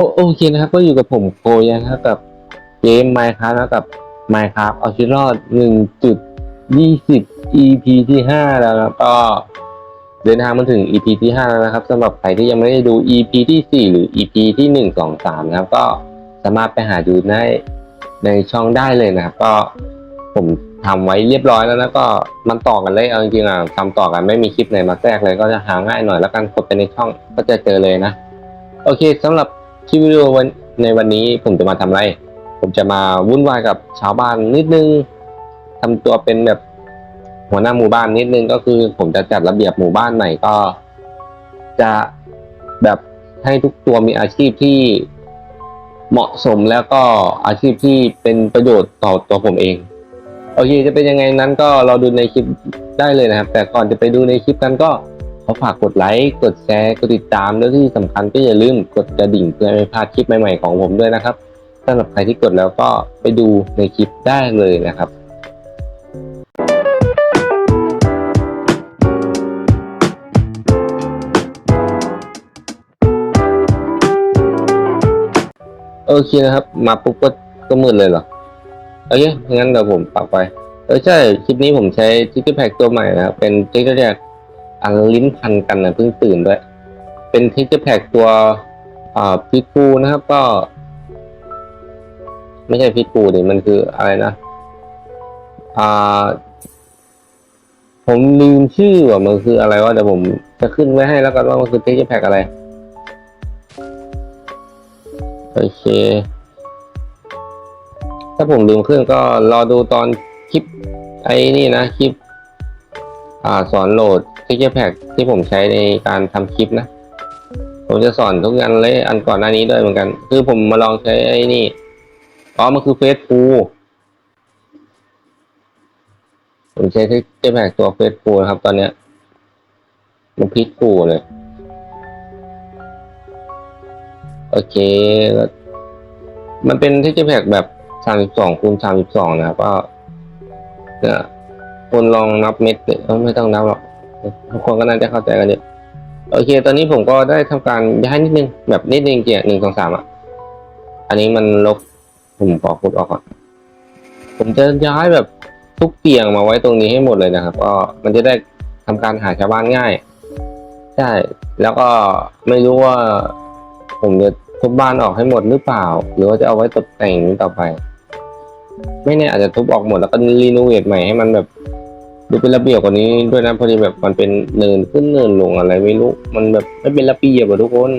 โอโอเคนะครับ ก็อยู่กับผมโกยนะครับกับเกม Minecraft นะกับ Minecraft เอาชีวิตรอด1.20 EP ที่5แล้วนะก็เดินทางมาถึง EP ที่5แล้วนะครับสำหรับใครที่ยังไม่ได้ดู EP ที่4หรือ EP ที่1 2 3นะครับ ก็สามารถไปหาดูได้ในช่องได้เลยนะครับ ก็ผมทำไว้เรียบร้อยแล้วนะก็มันต่อกันเลยเอาจริงๆอะทำต่อกันไม่มีคลิปไหนมาแทรกเลยก็จะหาง่ายหน่อยแล้วกันกดไปในช่องก็จะเจอเลยนะ โอเคสำหรับ คลิปวิดีโอวันในวันนี้ผมจะมาทำอะไร ผมจะมาวุ่นวายกับชาวบ้านนิดนึงทำตัวเป็นแบบหัวหน้าหมู่บ้านนิดนึงก็คือ ผมจะจัดระเบียบหมู่บ้านใหม่ก็ จะแบบให้ทุกตัวมีอาชีพที่เหมาะสมแล้วก็อาชีพที่เป็นประโยชน์ต่อตัวผมเองโอเคจะเป็นยังไงนั้นก็เราดูในคลิปได้เลยนะครับ แต่ก่อนจะไปดูในคลิปกันก็ ขอฝากกดไลค์ กดแชร์ กดติดตามแล้วที่สำคัญก็อย่าลืมกดกระดิ่งเพื่อไม่พลาดคลิปใหม่ๆของผมด้วยนะครับสำหรับใครที่กดแล้วก็ไปดูในคลิปได้เลยนะครับโอเคนะครับ มาปุ๊บก็ก็มืดเลยเหรอโอเคงั้นเดี๋ยวผมปรับไปเออใช่ คลิปนี้ผมใช้ทิกเกอร์แพกตัวใหม่นะครับ เป็นทิกเกอร์แพก อันลิ้นพันกันนะเพิ่งตื่นด้วย เป็นทิกเกอร์แพกตัวอ่าพิกูนะครับก็ ไม่ใช่พิกูดิมันคืออะไรนะอ่าผมลืมชื่อว่ามันคืออะไรว่าเดี๋ยวผมจะขึ้นไว้ให้แล้วกันว่ามันคือทิกเกอร์แพกอะไรโอเค ถ้าผมลืมขึ้นก็รอดูตอนคลิปไอ้นี่นะคลิป สอนโหลดทิกเกอร์แพกที่ผมใช้ในการทำคลิปนะ ผมจะสอนทุกอันเลยอันก่อนหน้านี้ด้วยเหมือนกัน คือผมมาลองใช้ไอ้นี่อ๋อมันคือเฟซฟูผมใช้ทิกเกอร์แพกตัวเฟซฟูนะครับ ตอนเนี้ยมันพิษฟูเลยโอเคแล้วมันเป็นทิกเกอร์แพกแบบสามสิบสองคูณสามสิบสองนะครับก็เนี่ย คนลองนับเม็ดไม่ต้องนับหรอกทุกคนก็น่าจะเข้าใจกันเยอะโอเค ตอนนี้ผมก็ได้ทำการย้ายนิดนึง แบบนิดนึงเกี่ยหนึ่งสองสามอะ อันนี้มันลบผมขอคุดออกก่อน ผมจะย้ายแบบทุกเตียงมาไว้ตรงนี้ให้หมดเลยนะครับ ก็มันจะได้ทำการหาชาวบ้านง่าย ใช่ แล้วก็ไม่รู้ว่า ผมจะทุบบ้านออกให้หมดหรือเปล่า หรือว่าจะเอาไว้ตกแต่งต่อไป ไม่แน่อาจจะทุบออกหมดแล้วก็รีโนเวทใหม่ให้มันแบบ ดูเป็นระเบียบกว่านี้ด้วยนะพอดีแบบมันเป็นเนินขึ้นเนินลงอะไรไม่รู้มันแบบไม่เป็นระเบียบอะทุกคน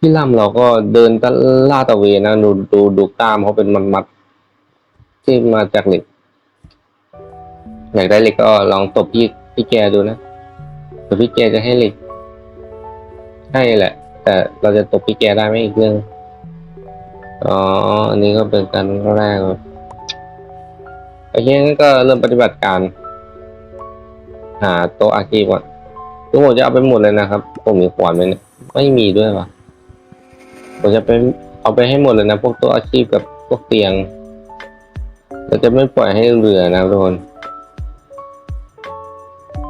พี่ล่ำเราก็เดินตะล่าดตะเวนนะดูดูดูกล้ามเขาเป็นมัดๆที่มาจากเหล็กอยากได้เหล็กก็ลองตบพี่พี่แกดูนะเดี๋ยวพี่แกจะให้เหล็กให้แหละ แต่เราจะตบพี่แกได้ไหมอีกเรื่องอ๋ออันนี้ก็เป็นการแรกเลยโอเคงั้นก็เริ่มปฏิบัติการ หาโต๊ะอาชีพก่อนทุกคนจะเอาไปหมดเลยนะครับ ผมมีขวานไหมเนี่ยไม่มีด้วยวะผมจะไปเอาไปให้หมดเลยนะพวกโต๊ะอาชีพกับพวกเตียงเราจะไม่ปล่อยให้เหลือนะทุกคน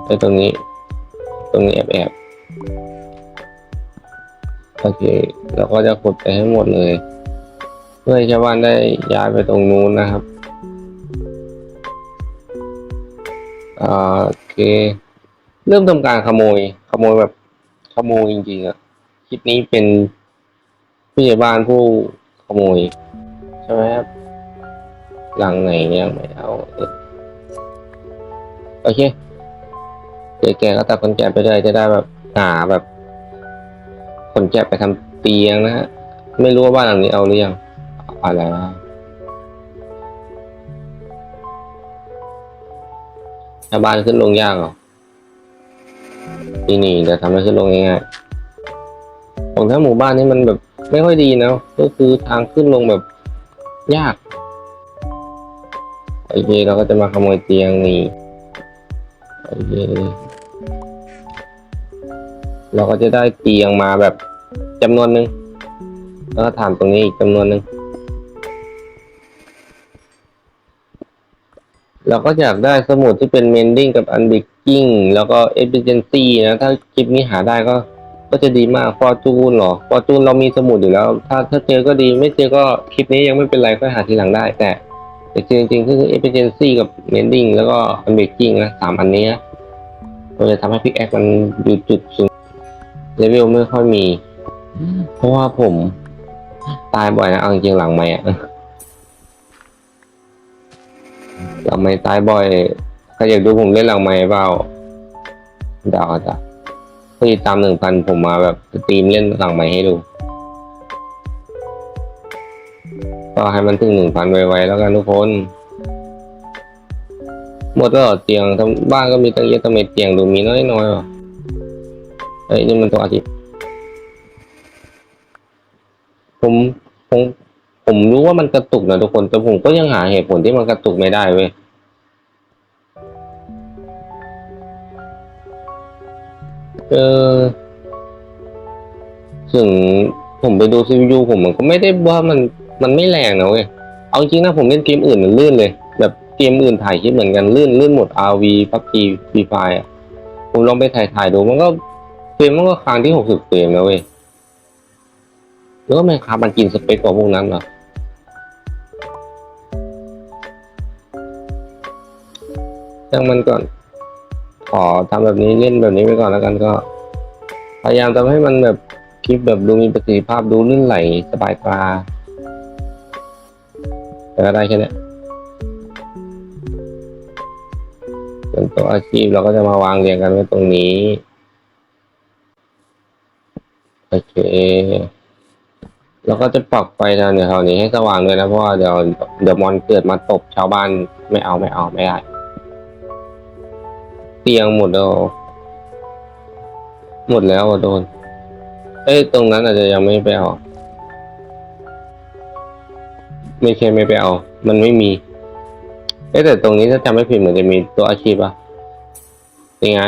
ไอ้ตรงนี้ ตรงนี้แอบแอบๆโอเคเราก็จะขุดไปให้หมดเลย เพื่อให้ชาวบ้านได้ย้ายไปตรงนู้นนะครับ โอเค เริ่มทำการขโมย ขโมยแบบขโมยจริงๆอะคลิปนี้เป็นผู้ใหญ่บ้านผู้ขโมย ใช่ไหมครับหลังไหนยังไม่เอาโอเคเดี๋ยวแกก็ตัดคนแก่ไปด้วยจะได้แบบหาแบบ คนแกะไปทำเตียงนะฮะ ไม่รู้ว่าบ้านหลังนี้เอาหรือยังเอาแล้ว ชาวบ้านขึ้นลงยากเหรอที่นี่จะทำให้ขึ้นลงง่ายๆของทั้งหมู่บ้านนี่มันแบบไม่ค่อยดีนะก็คือทางขึ้นลงแบบยากโอเคเราก็จะมาขโมยเตียงนี่โอเคเราก็จะได้เตียงมาแบบจำนวนหนึ่งแล้วก็ถามตรงนี้อีกจำนวนหนึ่ง เราก็อยากได้สมุดที่เป็น mending กับ unbreaking แล้วก็ efficiency นะ ถ้าคลิปนี้หาได้ก็ ก็จะดีมากฟอร์จูนเหรอฟอร์จูนเรามีสมุดอยู่แล้ว ถ้าถ้าเจอก็ดี ไม่เจอก็คลิปนี้ยังไม่เป็นไร ก็หาทีหลังได้ แต่แต่จริงๆก็คือ efficiency กับ mending แล้วก็ unbreaking นะสามอันนี้นะมันจะทำให้พิกแอคมันอยู่จุดสูงเลเวลไม่ค่อยมี เพราะว่าผมตายบ่อยนะเอาจริงๆหลังไม่อะ หลังไม่ตายบ่อยใครอยากดูผมเล่นหลังไม่เปล่าเดาวจ้ะพี่ตามหนึ่งพันผมมาแบบสตรีมเล่นหลังไม่ให้ดู ก็ให้มันถึงหนึ่งพันไวๆแล้วกันทุกคน หมดแล้วเหรอเตียงทำบ้านก็มีตั้งเยอะทำไมเตียงดูมีน้อยๆวะเอ้ยนี่มันตัวอาทิตย์ผมผม ผมรู้ว่ามันกระตุกนะทุกคน แต่ผมก็ยังหาเหตุผลที่มันกระตุกไม่ได้เว้ยเออถึงผมไปดูซีพียูผมมันก็ไม่ได้ว่ามันมันไม่แรงนะเว้ย เอาจริงนะผมเล่นเกมอื่นมันลื่นเลย แบบเกมอื่นถ่ายคลิปเหมือนกันลื่นลื่นหมด RV พับจีฟีไฟอะผมลองไปถ่ายถ่ายดูมันก็เฟรมมันก็ค้างที่หกสิบเฟรมนะเว้ยแล้วก็ไม่ครับมันกินสเปคกว่าพวกนั้นเหรอ ยังมันก่อน ขอทำแบบนี้เล่นแบบนี้ไปก่อนแล้วกันก็ พยายามทำให้มันแบบคลิปแบบดูมีประสิทธิภาพดูลื่นไหลสบายตาแต่ก็ได้แค่นี้ยส่วนตัวอาชีพเราก็จะมาวางเรียงกันไว้ตรงนี้ โอเคแล้วก็จะปรับไฟทางแถวนี้ให้สว่างด้วยนะเพราะว่าเดี๋ยวเดี๋ยวมอนเกิดมาตบชาวบ้านไม่เอาไม่เอาไม่ได้ เตียงหมดแล้ว หมดแล้วอะโดน เอ้ย ตรงนั้นอาจจะยังไม่ไปเอา ไม่ใช่ไม่ไปเอา มันไม่มี เอ้แต่ตรงนี้ถ้าจำไม่ผิดเหมือนจะมีตัวอาชีพอะยังไง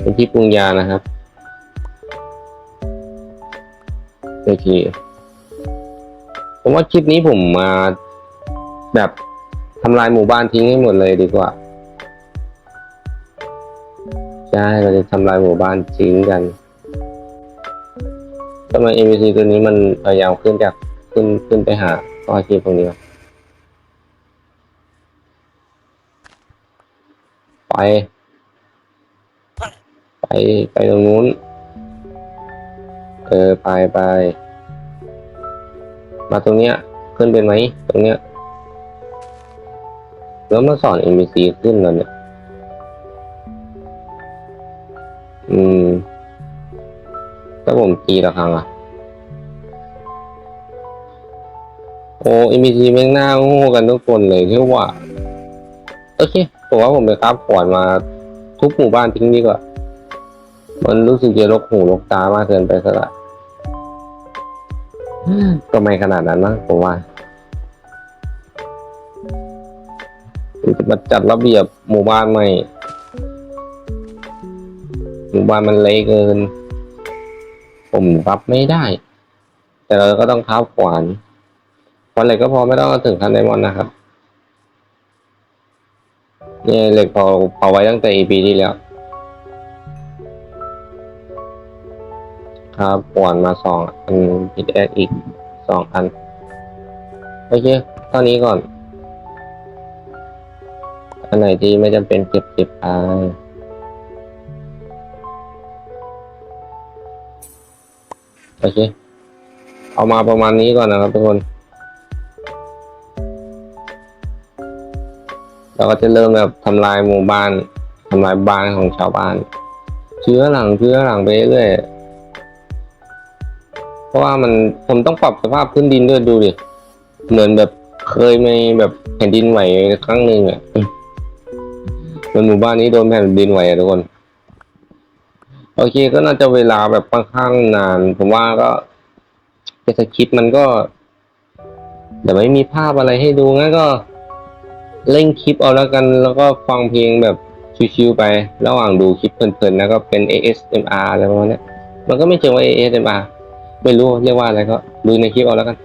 เป็นที่ปรุงยานะครับโอเคผมว่าคลิปนี้ผมมาแบบทำลายหมู่บ้านทิ้งให้หมดเลยดีกว่า ช่เราจะทำลายหมู่บ้านทิ้งกันทำไม NPC ตัวนี้มันพยายามขึ้นจากขึ้นขึ้นไปหาตัวอาชีพตรงนี้วไป ไปไปตรงนู้น เออไปไปมาตรงเนี้ย ขึ้นเป็นไหมตรงเนี้ย แล้วมาสอน NPC ขึ้นแล้วเนี่ย อืมถ้าผมกีละครั้งอะ โอ้ NPC แม่งหน้าโง่กันทุกคนเลยที่ว่า โอเคผมว่าผมไปครับขวานมาทุกหมู่บ้านทิ้งดีกว่า มันรู้สึกจะรกหูรกตามากเกินไปซะละก็ไม่ขนาดนั้นมั้งผมว่าจะมาจัดระเบียบหมู่บ้านใหม่ หมู่บ้านมันเละเกิน ผมรับไม่ได้ แต่เราก็ต้องท้าขวานขวานเหล็กก็พอไม่ต้องถึงขั้นไดมอนด์นะครับเนี่ยเหล็กพอเผาไว้ตั้งแต่ EP ที่แล้ว ครับขวานมาสองอันพิดแออีกสองอันโอเคเท่านี้ก่อน อันไหนที่ไม่จำเป็นเก็บเก็บไป โอเค เอามาประมาณนี้ก่อนนะครับทุกคน เราก็จะเริ่มแบบทำลายหมู่บ้านทำลายบ้านของชาวบ้าน เชื้อหลังเชื้อหลังไปเรื่อยเพราะว่ามันผมต้องปรับสภาพพื้นดินด้วยดูดิเหมือนแบบเคยมีแบบแผ่นดินไหวครั้งหนึ่งอะมือนหมู่บ้านนี้โดนแผ่นดินไหวอะทุกคน โอเคก็น่าจะเวลาแบบค่อนข้างนาน ผมว่าก็จะสคริปต์มันก็เดี๋ยวไม่มีภาพอะไรให้ดูงั้นก็เล่งคลิปเอาแล้วกัน แล้วก็ฟังเพลงแบบชิวๆไประหว่างดูคลิปเพลินๆแล้วก็เป็น ASMR อะไรประมาณนี้มันก็ไม่เชิงว่า ASMR ไม่รู้เรียกว่าอะไรก็ดูในคลิปเอาแล้วกัน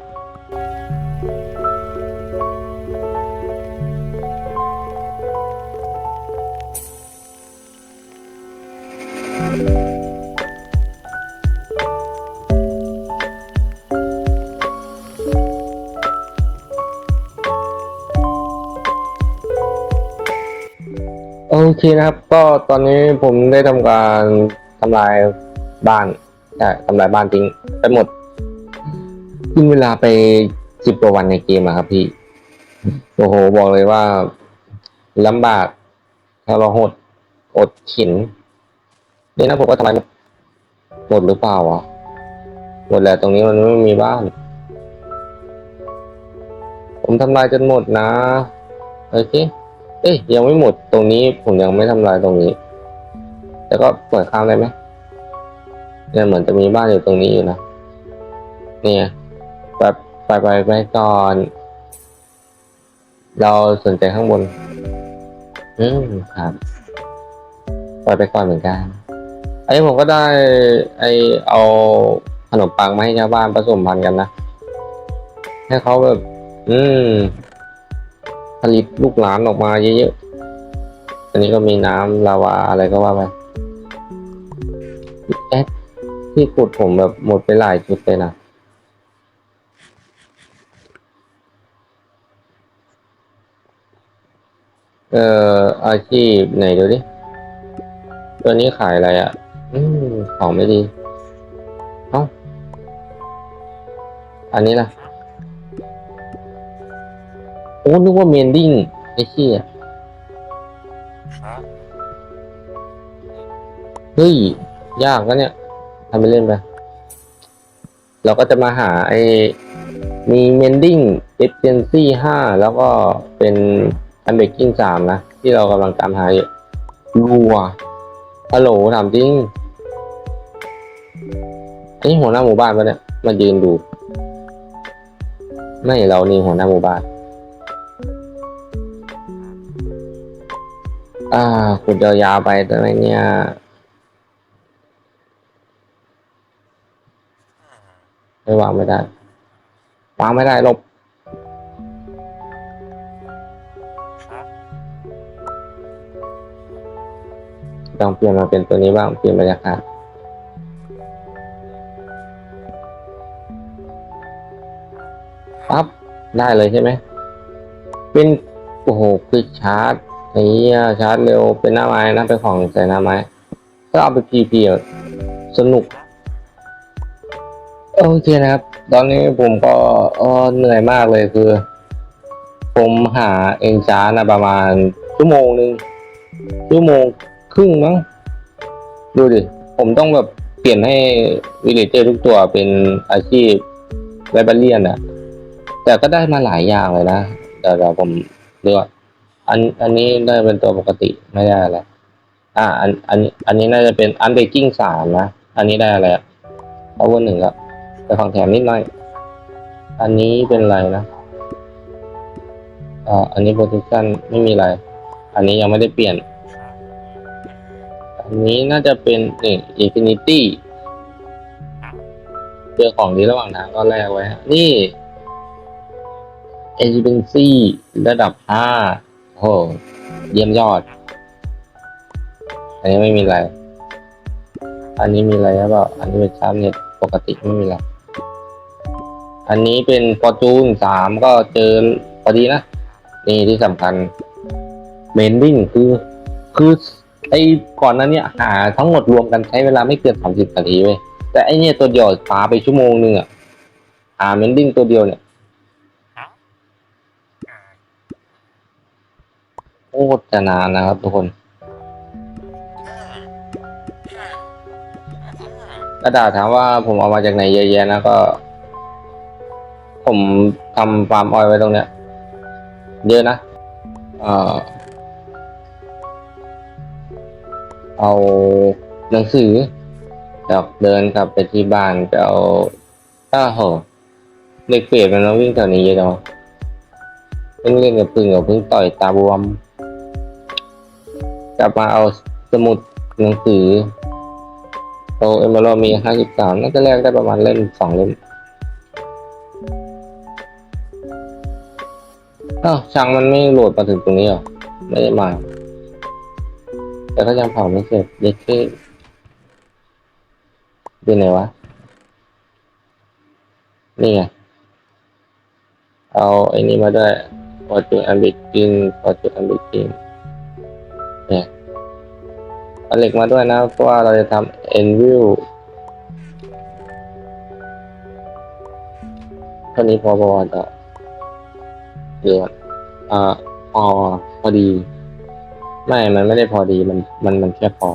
โอเคนะครับ ก็ตอนนี้ผมได้ทำการทำลายบ้านใช่ทำลายบ้านทิ้งไปหมดกินเวลาไปสิบกว่าวันในเกมอะครับพี่ โอ้โห บอกเลยว่าลำบากทรหดอดขินนี่นะผมก็ทำลายหมดหมดหรือเปล่าวะหมดแล้วตรงนี้มันไม่มีบ้าน ผมทำลายจนหมดนะ โอเค เอ้ยยังไม่หมดตรงนี้ผมยังไม่ทำลายตรงนี้ แต่ก็เปิดข้ามได้ไหมเนี่ยเหมือนจะมีบ้านอยู่ตรงนี้อยู่นะเนี่ยแบบไปไปไปก่อน เราสนใจข้างบน อืมครับปล่อยไปก่อนเหมือนกันไอ้ผมก็ได้ ไอเอาขนมปังมาให้ชาวบ้านผสมพันธุ์กันนะ ให้เขาแบบ อืม ผลิตลูกหลานออกมาเยอะๆ อันนี้ก็มีน้ำลาวาอะไรก็ว่าไปเอ๊ะที่ขุดผมแบบหมดไปหลายชุดเลยนะเอ่ออาชีพไหนดูดิ ตัวนี้ขายอะไรอะ อืมของไม่ดี เอ้า อันนี้ล่ะ โอ้นึกว่าเมนดิ้งไอ้เชี่ยครับเฮ้ย ยากนะเนี่ยทำไปเล่นไปเราก็จะมาหาไอ้มีเมนดิ้งเอฟเฟนซี่ห้าแล้วก็เป็นอันเบกกิ้งสามนะ ที่เรากำลังตามหาอยู่รัวฮัลโหลถามจริงไอ้หัวหน้าหมู่บ้านปะเนี่ยมายืนดู ไม่เรานี่หัวหน้าหมู่บ้าน อ่าขุดยาวๆไปแต่ไหมเนี่ยไม่วางไม่ได้ วางไม่ได้ลบครับต้องเปลี่ยนมาเป็นตัวนี้บ้าง เปลี่ยนบรรยากาศปั๊บ ได้เลยใช่ไหม เป็น โอ้โหคือชาร์จ ไอ้เหี้ยชาร์จเร็วเป็นหน้าไม้นะเป็นของใส่หน้าไม้ก็เอาไปพีพีสนุกโอเคนะครับ ตอนนี้ผมก็เหนื่อยมากเลยคือ ผมหาเองช้านะประมาณชั่วโมงหนึ่งชั่วโมงครึ่งมั้งดูดิ ผมต้องแบบเปลี่ยนให้วิลเลเจอร์ทุกตัวเป็นอาชีพไลบราเรียนอะแต่ก็ได้มาหลายอย่างเลยนะเดี๋ยวเดี๋ยวผมเลือก อันอันนี้ได้เป็นตัวปกติไม่ได้อะไรอ่า อันอันนี้อันนี้น่าจะเป็นอันเบกกิ้งสามนะ อันนี้ได้อะไรอะเอาวหนึ่งครับแต่ของแถมนิดหน่อย อันนี้เป็นอะไรนะอ่าอันนี้โพซิชันไม่มีอะไร อันนี้ยังไม่ได้เปลี่ยน อันนี้น่าจะเป็นนี่อินฟินิตี้เจอของดีระหว่างทางก็แลกไว้ นี่เอเ n นซี่ระดับห้า โอ้โหเยี่ยมยอด อันนี้ไม่มีอะไร อันนี้มีอะไรหรือเปล่าอันนี้เป็นชาร์จเน็ตปกติไม่มีอะไร อันนี้เป็นฟอร์จูนสามก็เจอพอดีนะ นี่ที่สำคัญเมนดิ้งคือ คือไอ้ก่อนนั้นเนี่ยหาทั้งหมดรวมกันใช้เวลาไม่เกินสามสิบนาทีเว้ยแต่ไอเนี่ยตัวเดียวปาไปชั่วโมงหนึ่งอะหาเมนดิ้งตัวเดียวเนี่ย อ่า โคตรจะนานนะครับทุกคน กระดาษถามว่าผมเอามาจากไหนเยอะแยะนะก็ ผมทำฟาร์มออยไว้ตรงเนี้ย เยอะนะเอ่อเอาหนังสือจากเดินกลับไปที่บ้านไปเอาอ้าวโหเด็กเปรตมันมาวิ่งแถวนี้เยอะจังเพิ่งเล่นกับพึ่งกับพึ่งต่อยตาบวม กลับมาเอาสมุดหนังสือโอเอมเบอมีห้าสิบสามน่าจะแลกได้ประมาณเล่มสองเล่มอ้าวช่างมันไม่โหลดมาถึงตรงนี้หรอ ไม่ได้มา แต่ก็ยังเผาไม่เสร็จเด็กเท่ดูไหนวะ นี่ไง เอาไอ้นี่มาด้วยพอจุดอันบิดกินพอจุดอันบิดกิน เนี่ยเอาเหล็กมาด้วยนะเพราะว่าเราจะทำเอ็นวิวเท่านี้พอพอต่อเดี๋ยวอ่าพอพอดี ไม่ มันไม่ได้พอดีมันมันมันแค่พอ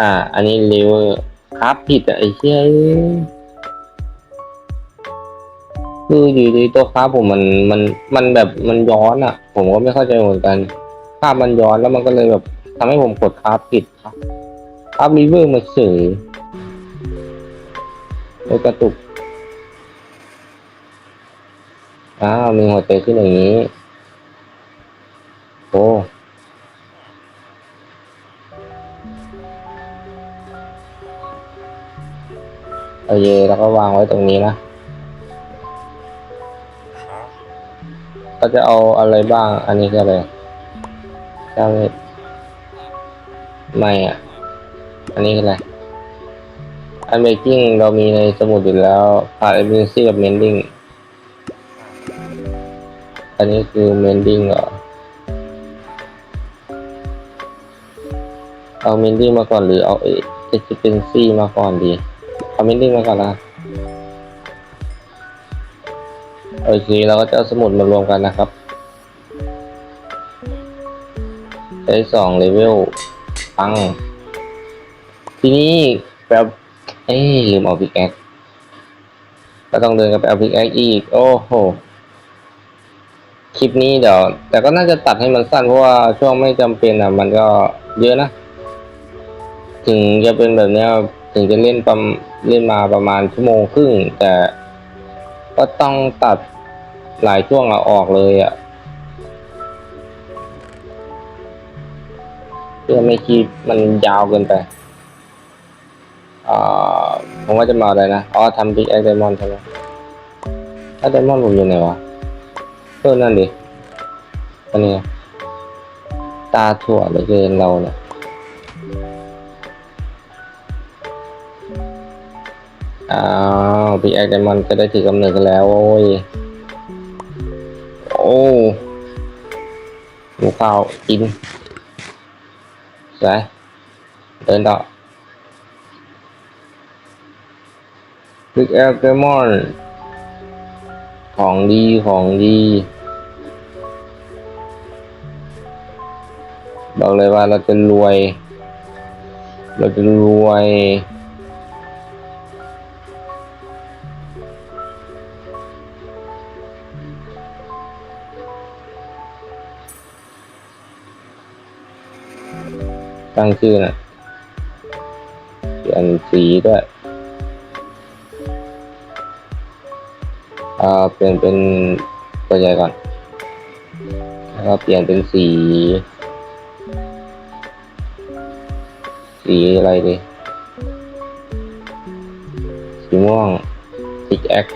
อ่า อันนี้เลเวอร์ครับผิดอะไอ้เชี่ย คืออยู่ดีตัวครับผมมันมันมันแบบมันย้อนอะผมก็ไม่เข้าใจเหมือนกัน ภาพมันย้อนแล้วมันก็เลยแบบทำให้ผมกดครับผิดครับครับรีเวอร์มาเฉยแล้วกระตุกอ้าวมีหัวใจขึ้นอย่างนี้ โอ้โอเคแล้วก็วางไว้ตรงนี้นะ ก็จะเอาอะไรบ้าง อันนี้คืออะไรเจ้าเวทไม่อะ อันนี้คืออะไรอันเบกกิ้งเรามีในสมุดอยู่แล้วผ่านเอเ n นซี่กับเมนดิ้งอันนี้คือเมนดิ้งเหรอ เอาเมนดิ้งมาก่อนหรือเอาเอเอเ n นซี่มาก่อนดี เอาเมนดิ้งมาก่อนละ โอเคเราก็จะเอาสมุดมารวมกันนะครับได้สองเลเวลปัง ทีนี้แบบเอ้ยลืมเอาพิกแอคก็ต้องเดินกันไปเอาพิกแอคอีก โอ้โหคลิปนี้เดี๋ยวแต่ก็น่าจะตัดให้มันสั้นเพราะว่าช่วงไม่จำเป็นอะ มันก็เยอะนะ ถึงจะเป็นแบบนี้ถึงจะเล่นประมเล่นมาประมาณชั่วโมงครึ่ง แต่ ก็ต้องตัดหลายช่วงเราออกเลยอะเพื่อไม่คลิปมันยาวเกินไปอ่าผมว่าจะมาอะไรนะ อ๋อทำบิ๊กแอคไดมอนใช่ไหมถ้าไดมอนผมอยู่ไหนวะเออนั่นดิอันนี้ตาถั่วเหลือเกินเราเนี่ย อ้าวพี่แอคไดมอนก็ได้ถือกำเนิดกันแล้ว โอ้ย โอ้หมูข้าวกินสวยเดินต่อพี่แอคไดมอน ของดีของดีบอกเลยว่าเราจะรวย เราจะรวย ตั้งชื่อนะเปลี่ยนสีด้วยอ่าเปลี่ยนเป็นตัวใหญ่ก่อน แล้วก็เปลี่ยนเป็นสี สีอะไรดี สีม่วงสีแอค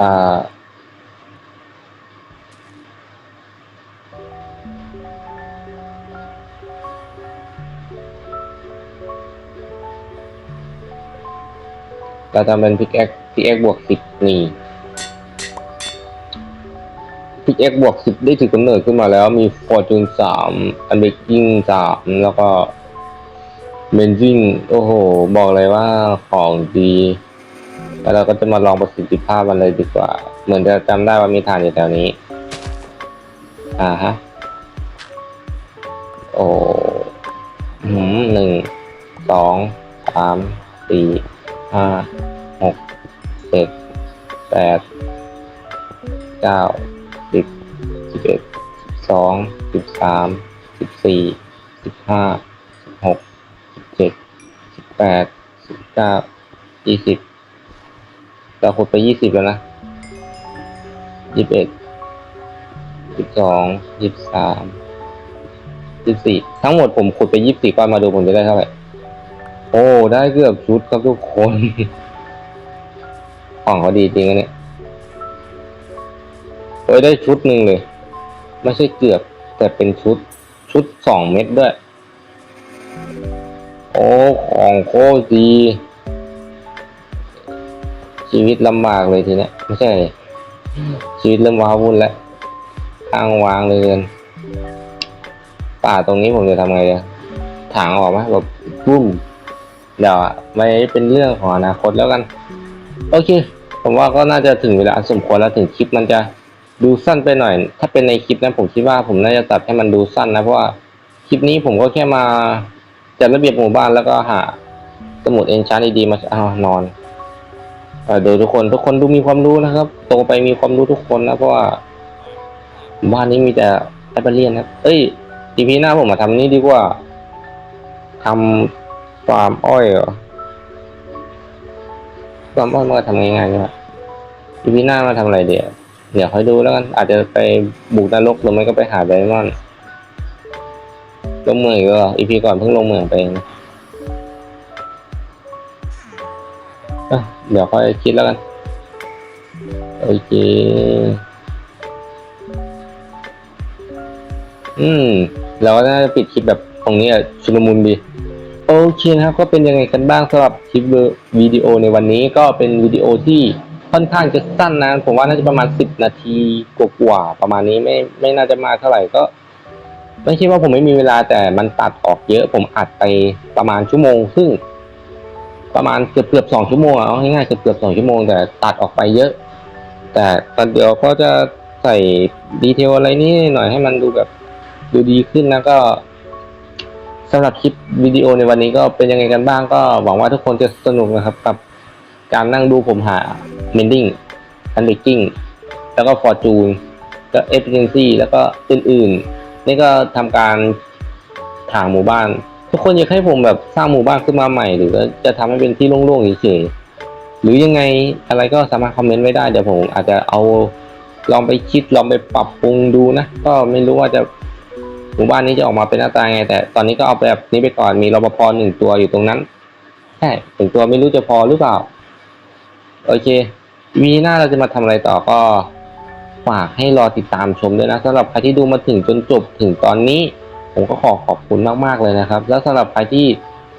อ่า เราทำเป็นพิกแอคพิกแอคบวกสิบนี่พิกแอคบวกสิบได้ถือกำเนิดขึ้นมาแล้วมีฟอร์จูนสามอันเบกกิ้งสามแล้วก็เบนซิ่งโอ้โห บอกเลยว่าของดี แล้วเราก็จะมาลองประสิทธิภาพมันเลยดีกว่า เหมือนจะจำได้ว่ามีฐานอยู่แถวนี้ อ่าฮะ โอ้หืมหนึ่งสองสามสี่ ห้าหกเจ็ดแปดเก้าสิบสิบเอ็ดสิบสองสิบสามสิบสี่สิบห้าสิบหกสิบเจ็ดสิบแปดสิบเก้ายี่สิบเราขุดไปยี่สิบแล้วนะยี่สิบเอ็ดสิบสองยี่สิบสามยี่สิบสี่ทั้งหมดผมขุดไปยี่สิบก้อนมาดูผมจะได้เท่าไหร่ โอ้ ได้เกือบชุดครับทุกคนของเขาดีจริงนะเนี่ยเอ้ยได้ชุดหนึ่งเลย ไม่ใช่เกือบ แต่เป็นชุดชุดสองเม็ดด้วย โอ้ของโคตรดี ชีวิตลำบากเลยทีเนี้ยไม่ใช่ชีวิตเริ่มว้าวุ่นแล้วอ้างวางเลยเกินป่าตรงนี้ผมจะทำไงอะถางออกไหมแบบปุ้ม เดี๋ยวไว้เป็นเรื่องของอนาคตแล้วกัน โอเค ผมว่าก็น่าจะถึงเวลาสมควรแล้วถึงคลิปมันจะดูสั้นไปหน่อย ถ้าเป็นในคลิปนะผมคิดว่าผมน่าจะตัดให้มันดูสั้นนะเพราะว่าคลิปนี้ผมก็แค่มาจัดระเบียบหมู่บ้านแล้วก็หาสมุดเอนชานดีๆมาเอานอนเออโดยทุกคนทุกคนดูมีความรู้นะครับโตไปมีความรู้ทุกคนนะเพราะว่าบ้านนี้มีแต่แอปเปิลเลียนนะเอ้ยทีพีหน้าผมมาทำนี่ดีกว่าทำ ฟาร์มอ้อยเหรอความอ้อนมันก็ทำง่ายๆใช่ไหมอีพีหน้ามาทำอะไรเดี๋ยวเดี๋ยวคอยดูแล้วกัน อาจจะไปบุกนรกหรือไม่ก็ไปหาไดมอนด์ลงเมืองอีกเหรออีพีก่อนเพิ่งลงเมืองไปเองเดี๋ยวค่อยคิดแล้วกันโอเคอืม เราก็น่าจะปิดคลิปแบบตรงนี้อะชุลมุนดี โอเคนะครับก็เป็นยังไงกันบ้างสำหรับคลิปวิดีโอในวันนี้ก็เป็นวิดีโอที่ค่อนข้างจะสั้นนะผมว่าน่าจะประมาณสิบนาทีกว่าๆประมาณนี้ไม่ไม่น่าจะมากเท่าไหร่ก็ ไม่ใช่ว่าผมไม่มีเวลาแต่มันตัดออกเยอะ ผมอัดไปประมาณชั่วโมงครึ่งประมาณเกือบเกือบสองชั่วโมงอะเอาง่ายๆเกือบเกือบสองชั่วโมงแต่ตัดออกไปเยอะ แต่ตอนเดียวก็จะใส่ดีเทลอะไรนี่หน่อยให้มันดูแบบดูดีขึ้นนะก็ สำหรับคลิปวิดีโอในวันนี้ก็เป็นยังไงกันบ้างก็หวังว่าทุกคนจะสนุกนะครับ กับการนั่งดูผมหา mending and baking แล้วก็ fortune ก็ efficiency แล้วก็อื่นๆ นี่ก็ทำการถางหมู่บ้าน ทุกคนอยากให้ผมแบบสร้างหมู่บ้านขึ้นมาใหม่ หรือจะทำให้เป็นที่โล่งๆเฉยๆหรือยังไงอะไรก็สามารถคอมเมนต์ไว้ได้เดี๋ยวผมอาจจะเอาลองไปคิดลองไปปรับปรุงดูนะ ก็ไม่รู้ว่าจะ หมู่บ้านนี้จะออกมาเป็นหน้าตาไง แต่ตอนนี้ก็เอาแบบนี้ไปก่อนมีรปภหนึ่งตัวอยู่ตรงนั้นใช่หนึ่งตัวไม่รู้จะพอหรือเปล่า โอเค วีหน้าเราจะมาทำอะไรต่อก็ฝากให้รอติดตามชมด้วยนะสำหรับใครที่ดูมาถึงจนจบถึงตอนนี้ ผมก็ขอขอบคุณมากๆเลยนะครับ แล้วสำหรับใครที่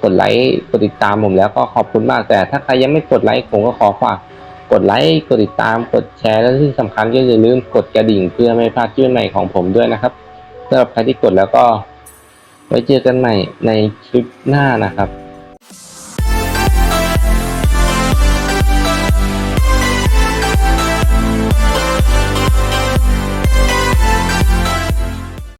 กดไลค์กดติดตามผมแล้วก็ขอบคุณมาก แต่ถ้าใครยังไม่กดไลค์ผมก็ขอฝากกดไลค์กดติดตามกดแชร์และที่สำคัญก็อย่าลืมกดกระดิ่งเพื่อไม่พลาดคลิปใหม่ของผมด้วยนะครับ สำหรับใครที่กดแล้วก็ไว้เจอกันใหม่ในคลิปหน้านะครับ